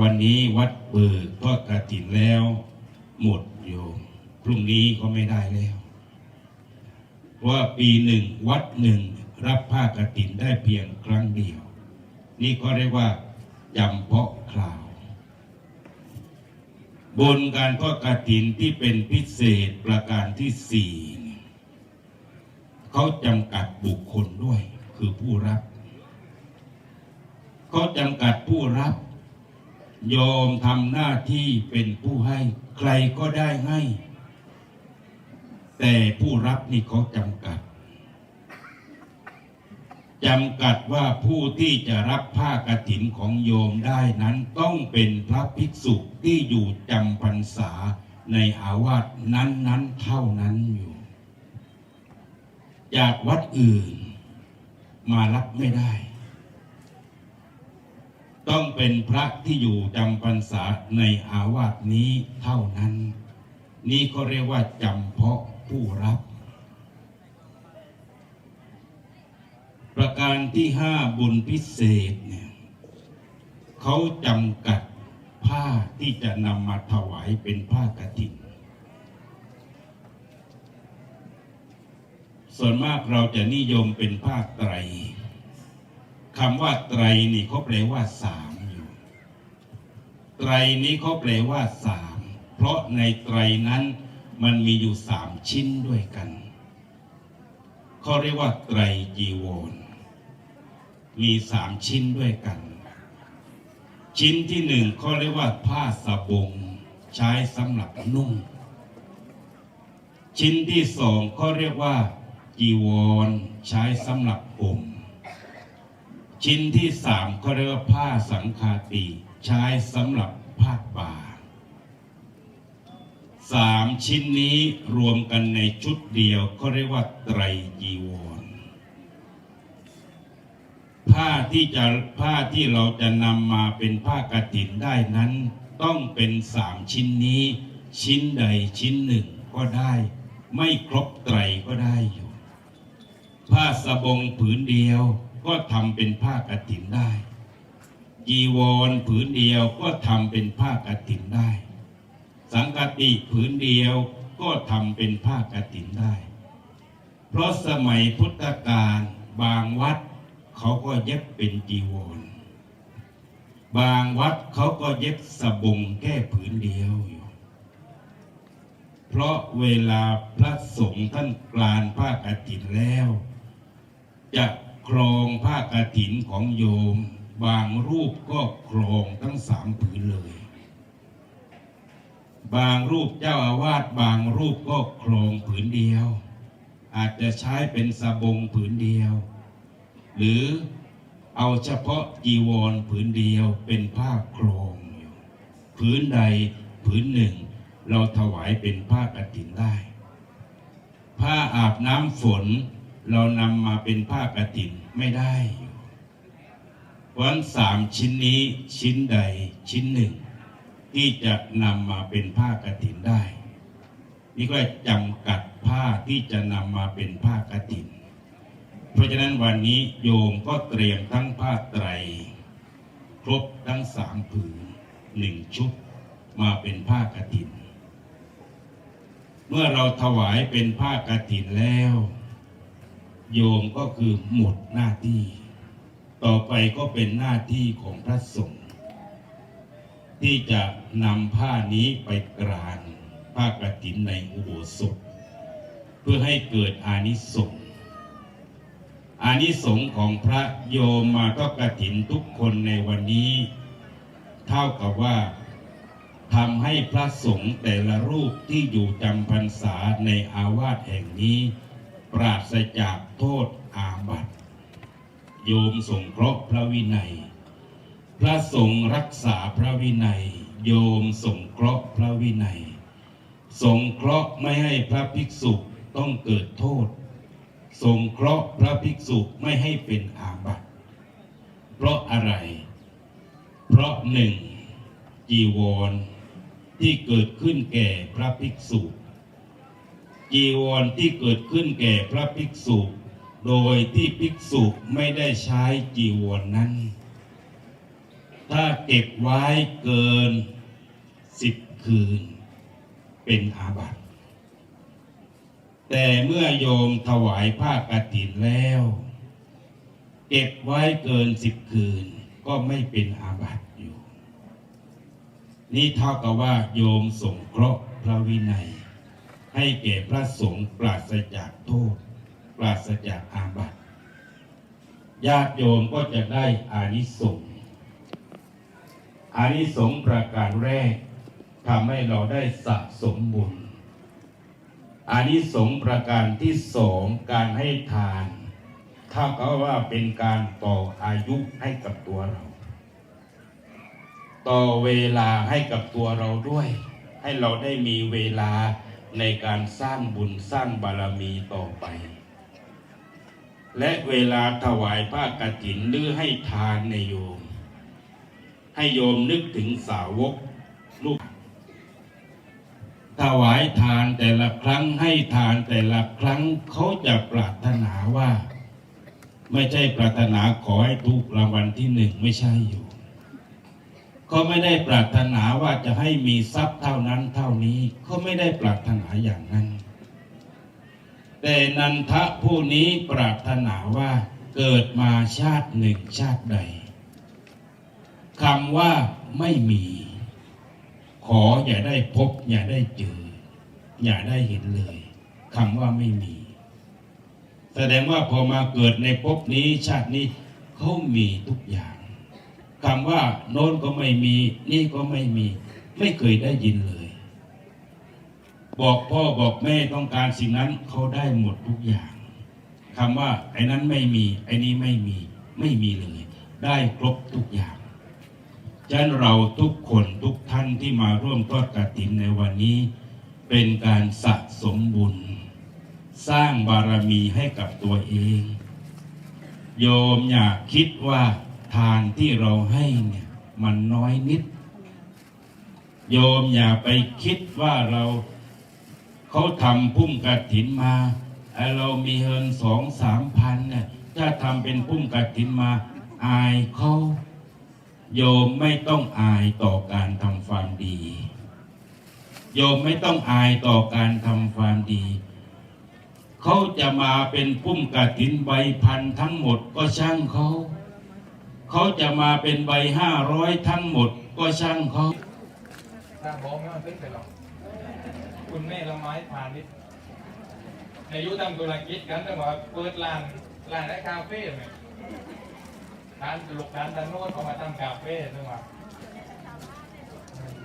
วันนี้วัดเบิกทอดกระถินแล้ว หมดโยมพรุ่งนี้ก็ไม่ได้แล้วว่าปีหนึ่งวัดหนึ่งรับผ้ากระถินได้เพียงครั้งเดียว นี่ก็เรียกว่าจำเพาะคราว บนการทอดกระถินที่เป็นพิเศษประการที่สี่เขาจำกัดบุคคลด้วยคือผู้รับเขาจำกัดผู้รับ ยอมทำหน้าที่เป็นผู้ให้ใครก็ได้ให้ แต่ผู้รับนี่เขาจำกัดจำกัดว่าผู้ที่จะรับผ้ากฐินของโยมได้นั้นต้องเป็นพระภิกษุที่อยู่จำพรรษาในอาวาสนั้น ๆ เท่านั้นอยู่ จากวัดอื่นมารับไม่ได้ ต้องเป็นพระที่อยู่จำพรรษาในอาวาสนี้เท่านั้น นี่เขาเรียกว่าจำเพาะผู้รับ ประการที่ห้าบุญพิเศษเนี่ยเขาจำกัดผ้าที่จะนำมาถวายเป็นผ้ากฐินส่วนมากเราจะนิยมเป็นผ้าไตร คำว่าไตรนี่เขาแปลว่าสามอยู่ไตรนี้เขาแปลว่าสามเพราะในไตรนั้นมันมีอยู่สามชิ้นด้วยกันเขาเรียกว่าไตรจีวรมีสามชิ้นด้วยกัน ชิ้นที่หนึ่งเขาเรียกว่าผ้าสบง ใช้สำหรับนุ่ง ชิ้นที่สองเขาเรียกว่าจีวรใช้สำหรับห่ม ชิ้นที่สามเขาเรียกว่าผ้าสังฆาติใช้สำหรับผ้าป่าสามชิ้นนี้รวมกันในชุดเดียวเขาเรียกว่าไตรจีวร ผ้าที่จะผ้าที่เราจะนำมาเป็นผ้ากฐินได้นั้น ต้องเป็นสามชิ้นนี้ ชิ้นใดชิ้นหนึ่งก็ได้ ไม่ครบไตรก็ได้อยู่ ผ้าสบงผืนเดียว ก็ทำเป็นผ้ากฐินได้ จีวรผืนเดียวก็ทำเป็นผ้ากฐินได้ สังกติผืนเดียวก็ทำเป็นผ้ากฐินได้ เพราะสมัยพุทธกาลบางวัดเขาก็เย็บเป็นจีวร บางวัดเขาก็เย็บสบงแค่ผืนเดียวอยู่เพราะเวลาพระสงฆ์ท่านกลานผ้ากฐินแล้ว จะ ครองผ้ากฐินของโยม บางรูปก็ครองทั้งสามผืนเลย บางรูปเจ้าอาวาสบางรูปก็ครองผืนเดียว อาจจะใช้เป็นสบงผืนเดียว หรือเอาเฉพาะจีวรผืนเดียวเป็นผ้าครองอยู่ผืนใดผืนหนึ่ง เราถวายเป็นผ้ากฐินได้ ผ้าอาบน้ำฝน เรานำมาเป็นผ้ากฐินไม่ได้วันสามชิ้นนี้ชิ้นใดชิ้นหนึ่ง ที่จะนำมาเป็นผ้ากฐินได้ นี่ก็จำกัดผ้าที่จะนำมาเป็นผ้ากฐิน เพราะฉะนั้นวันนี้โยมก็เตรียมทั้งผ้าไตร ครบทั้งสามผืนหนึ่งชุดมาเป็นผ้ากฐิน เมื่อเราถวายเป็นผ้ากฐินแล้ว โยมก็คือหมดหน้าที่ ต่อไปก็เป็นหน้าที่ของพระสงฆ์ที่จะนำผ้านี้ไปกรานผ้ากฐินในอุโบสถ เพื่อให้เกิดอานิสงส์อานิสงส์ของพระโยมมาก็กระถินทุกคนในวันนี้ เท่ากับว่าทำให้พระสงฆ์แต่ละรูปที่อยู่จำพรรษาในอาวาสแห่งนี้ ปราศจากโทษอาบัติ โยมสงเคราะห์พระวินัย พระสงฆ์รักษาพระวินัย โยมสงเคราะห์พระวินัย สงเคราะห์ไม่ให้พระภิกษุต้องเกิดโทษ สงเคราะห์พระภิกษุไม่ให้เป็นอาบัติ เพราะอะไร เพราะหนึ่งจีวรที่เกิดขึ้นแก่พระภิกษุ จีวรที่เกิดขึ้นแก่พระภิกษุ โดยที่ภิกษุไม่ได้ใช้จีวรนนั้น ถ้าเก็บไว้เกินสิบคืน เป็นอาบัติแต่เมื่อโยมถวายผ้ากฐินแล้ว เก็บไว้เกินสิบคืนก็ไม่เป็นอาบัติอยู่ นี่เท่ากับว่าโยมสงเคราะห์พระวินัย ให้แก่พระสงฆ์ปราศจากโทษ ปราศจากอาบัติญาติโยมก็จะได้อานิสงส์อานิสงส์ประการแรกทำให้เราได้สะสมบุญอานิสงส์ประการที่สองการให้ทานเท่ากับว่าเป็นการต่ออายุให้กับตัวเรา ต่อเวลาให้กับตัวเราด้วย ให้เราได้มีเวลา ในการสร้างบุญสร้างบารมีต่อไป และเวลาถวายผ้ากฐินหรือให้ทานในโยม ให้โยมนึกถึงสาวกลูก ถวายทานแต่ละครั้งให้ทานแต่ละครั้งเขาจะปรารถนาว่า ไม่ใช่ปรารถนาขอให้ถูกรางวัลที่หนึ่งไม่ใช่อยู่ เขาไม่ได้ปรารถนาว่าจะให้มีทรัพย์เท่านั้นเท่านี้เขาไม่ได้ปรารถนาอย่างนั้น แต่นันทะผู้นี้ปรารถนาว่าเกิดมาชาติหนึ่งชาติใดคำว่าไม่มี ขออย่าได้พบ อย่าได้เจอ อย่าได้เห็นเลยคำว่าไม่มี แสดงว่าพอมาเกิดในภพนี้ชาตินี้เขามีทุกอย่าง คำว่า โน้นก็ไม่มี นี่ก็ไม่มี ไม่เคยได้ยินเลย บอกพ่อบอกแม่ต้องการสิ่งนั้นเขาได้หมดทุกอย่างคำว่า ไอ้นั้นไม่มี ไอ้นี้ไม่มี ไม่มีเลย ได้ครบทุกอย่างฉะนั้นเราทุกคนทุกท่านที่มาร่วมทอดกฐินในวันนี้ เป็นการสะสมบุญ สร้างบารมีให้กับตัวเอง โยมอย่าคิดว่า ทานที่เราให้เนี่ยมันน้อยนิด โยมอย่าไปคิดว่าเราเขาทำพุ่มกฐินมาไอเรามีเงินสองสามพันเนี่ยถ้าทำเป็นพุ่มกฐินมา อายเขาโยมไม่ต้องอายต่อการทำความดี โยมไม่ต้องอายต่อการทำความดีเขาจะมาเป็นพุ่มกระถินใบพันทั้งหมดก็ช่างเขา เขาจะมาเป็นใบห้าร้อยทั้งหมดก็ช่างเขาสร้าบอกไม่ว่าซึ้งไปหรอกคุณแม่ละไม้ผ่านนิดอายุทำธุรกิจกันแต่ว่าเปิดร้านร้านได้คาเฟ่ไหมร้านลูกร้านตะโน้นเขามาทำคาเฟ่ใช่ไหม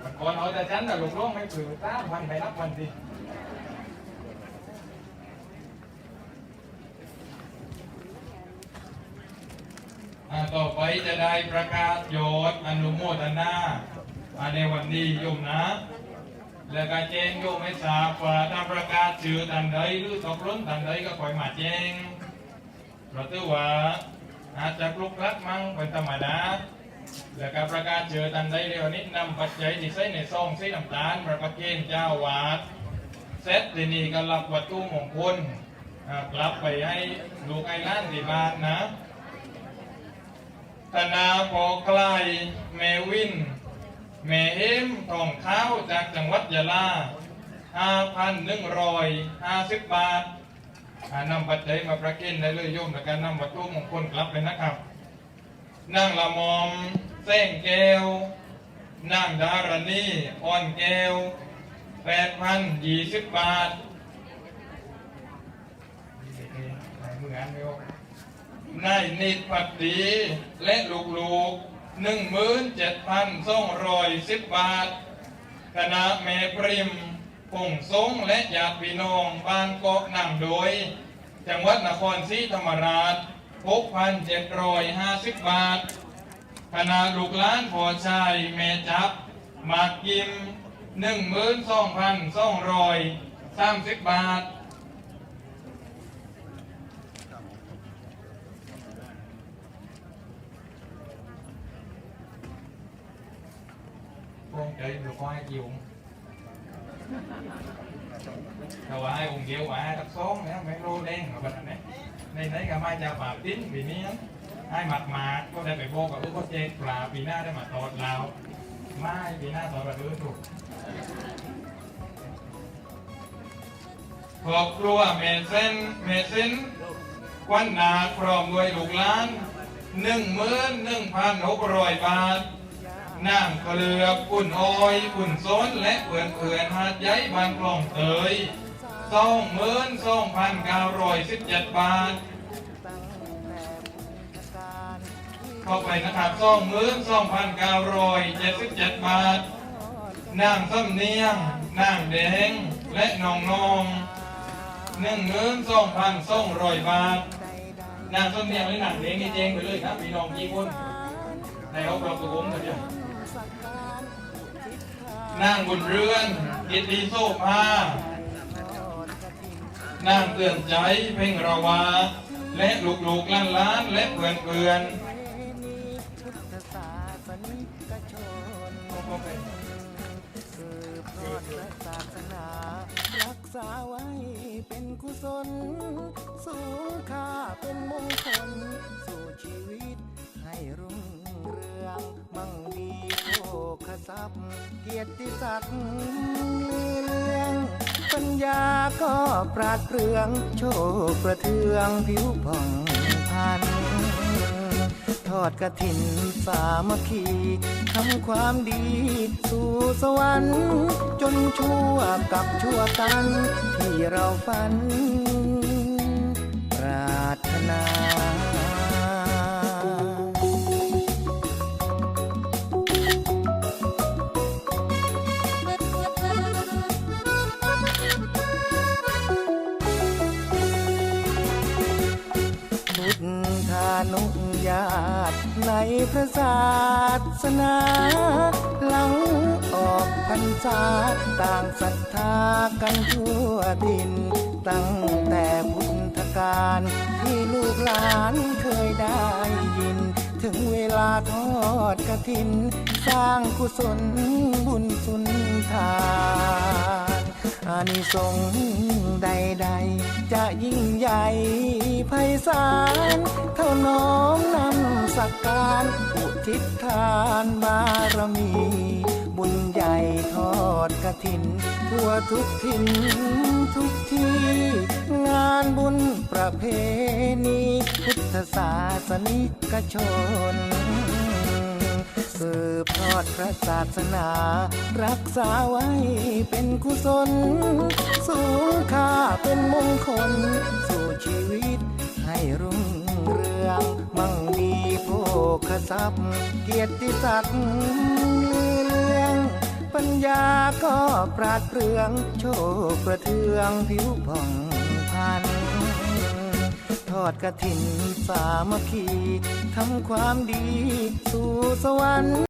มันก่อนเอาแต่ฉันแต่ลูกน้องไม่ถือตามพันไปนับวันสิ ต่อไปจะได้ประกาศยชน์อนุโมทนาในวันนี้โยมนะ แล้วก็แจ้งโยมให้ทราบว่าถ้าประกาศชื่อทันใดหรือตกหล้นทันใดก็คอยมาแจ้งเพราะถือว่าอาจจะปลุกลักมั่งเป็นธรรมดาแล้วก็ประกาศชื่อทันใดเร็วนี้นำปัจจัยที่ใส่ในซองใส่น้ำตาลประประเคนเจ้าวาดเสร็จทีนี้ก็รับวัตถุมงคลกลับไปให้ลูกไอ้ล้านที่บ้านนะ ธนาพอใกล้แมวินแม่เอมทองข้าวจากจังหวัดยะลา5,150บาทอ่านำปัจจัยมาประเคนได้เลยโยมและการนำวัตถุมงคลกลับเลยนะครับนางละมอมเส้งแก้วนางดารณีอ่อนแก้ว8,020บาทมืออันเดีย นายนิดปัตตีและลูกๆหนึ่งหมื่นเจ็ดพันสองร้อยสิบบาท คณะแม่ปริมผงทรงและญาติพี่น้องบ้านเกาะนั่งโดย จังหวัดนครศรีธรรมราชหกพันเจ็ดร้อยห้าสิบบาท คณะลูกหลานพอชายแม่จับหมากกิม เดี๋ยวหลวอให้กี่งค์ถ้าว่าให้องเดียวว่าให้ตักสองนะไม่รู้แดงแบบนั้นในไหนก็มาจากป่าติ้นปีนี้ให้หมักมาก็ได้ไปโบกับลูกก็เจ๊ปลาปีหน้าได้มาตอดแล้วไม่ปีหน้าตอดแบบดื้อถูกครอบครัวเมเซนเมเซนวันนาพร้อมด้วยลูกล้านหนึ่งหมื่นหนึ่งพันหกร้อยบาท นางเกลือปุ่นออยปุ่นซ้นและเพื่อนเพื่อนหาดใหญ่บางกล่องเตยสองหมื่นสองพันเก้าร้อยสิบเจ็ดบาท เข้าไปนะครับสองหมื่นสองพันเก้าร้อยเจ็ดสิบเจ็ดบาทนางส้มเนียงนางแดงและนองนองหนึ่งหมื่นสองพันสองร้อยบาทนางส้มเนียงและนางแดงนี่เจงไปเลยครับพี่น้องกี่คนในเอาเราตัวผมกันเดีย นางบุญเรือนกิตติโซภานางเตือนใจเพ่งระวา และลูกๆล้านล้านและเพื่อนเพื่อนๆสืบทอดพระศาสนารักษาไว้เป็นกุศล สูงค่าเป็นมงคล สู่ชีวิต กียรติศักดิ์ลือเลืองปัญญาก็ปราดเปรื่อง โชคประเทืองผิวผ่องพัน ทอดกระถินสามัคคีทำความดีสู่สวรรค์ จนชั่วกับชั่วกัน ที่เราฝัน พระศาสนาหลังออกพรรษาต่างศรัทธากันทั่วดิน ตั้งแต่พุทธกาลที่ลูกหลานเคยได้ยิน ถึงเวลาทอดกระถิน สร้างกุศลบุญสุนทานอานิสงส์ใดๆ จะยิ่งใหญ่ไพศาลเท่าน้อมนำ สักการอุทิศทานบารมี บุญใหญ่ทอดกระถิน ทั่วทุกถิ่นทุกที่ งานบุญประเพณี พุทธศาสนิกชนสืบทอดพระศาสนา รักษาไว้เป็นกุศล สูงค่าเป็นมงคล สู่ชีวิตให้รุ่ง ขทรัพย์เกียรติศักดิ์มีเลืองปัญญาก็ปราดเปรื่อง โชคประเทืองผิวผ่องพัน ทอดกระถินสามัคคีทำความดีสู่สวรรค์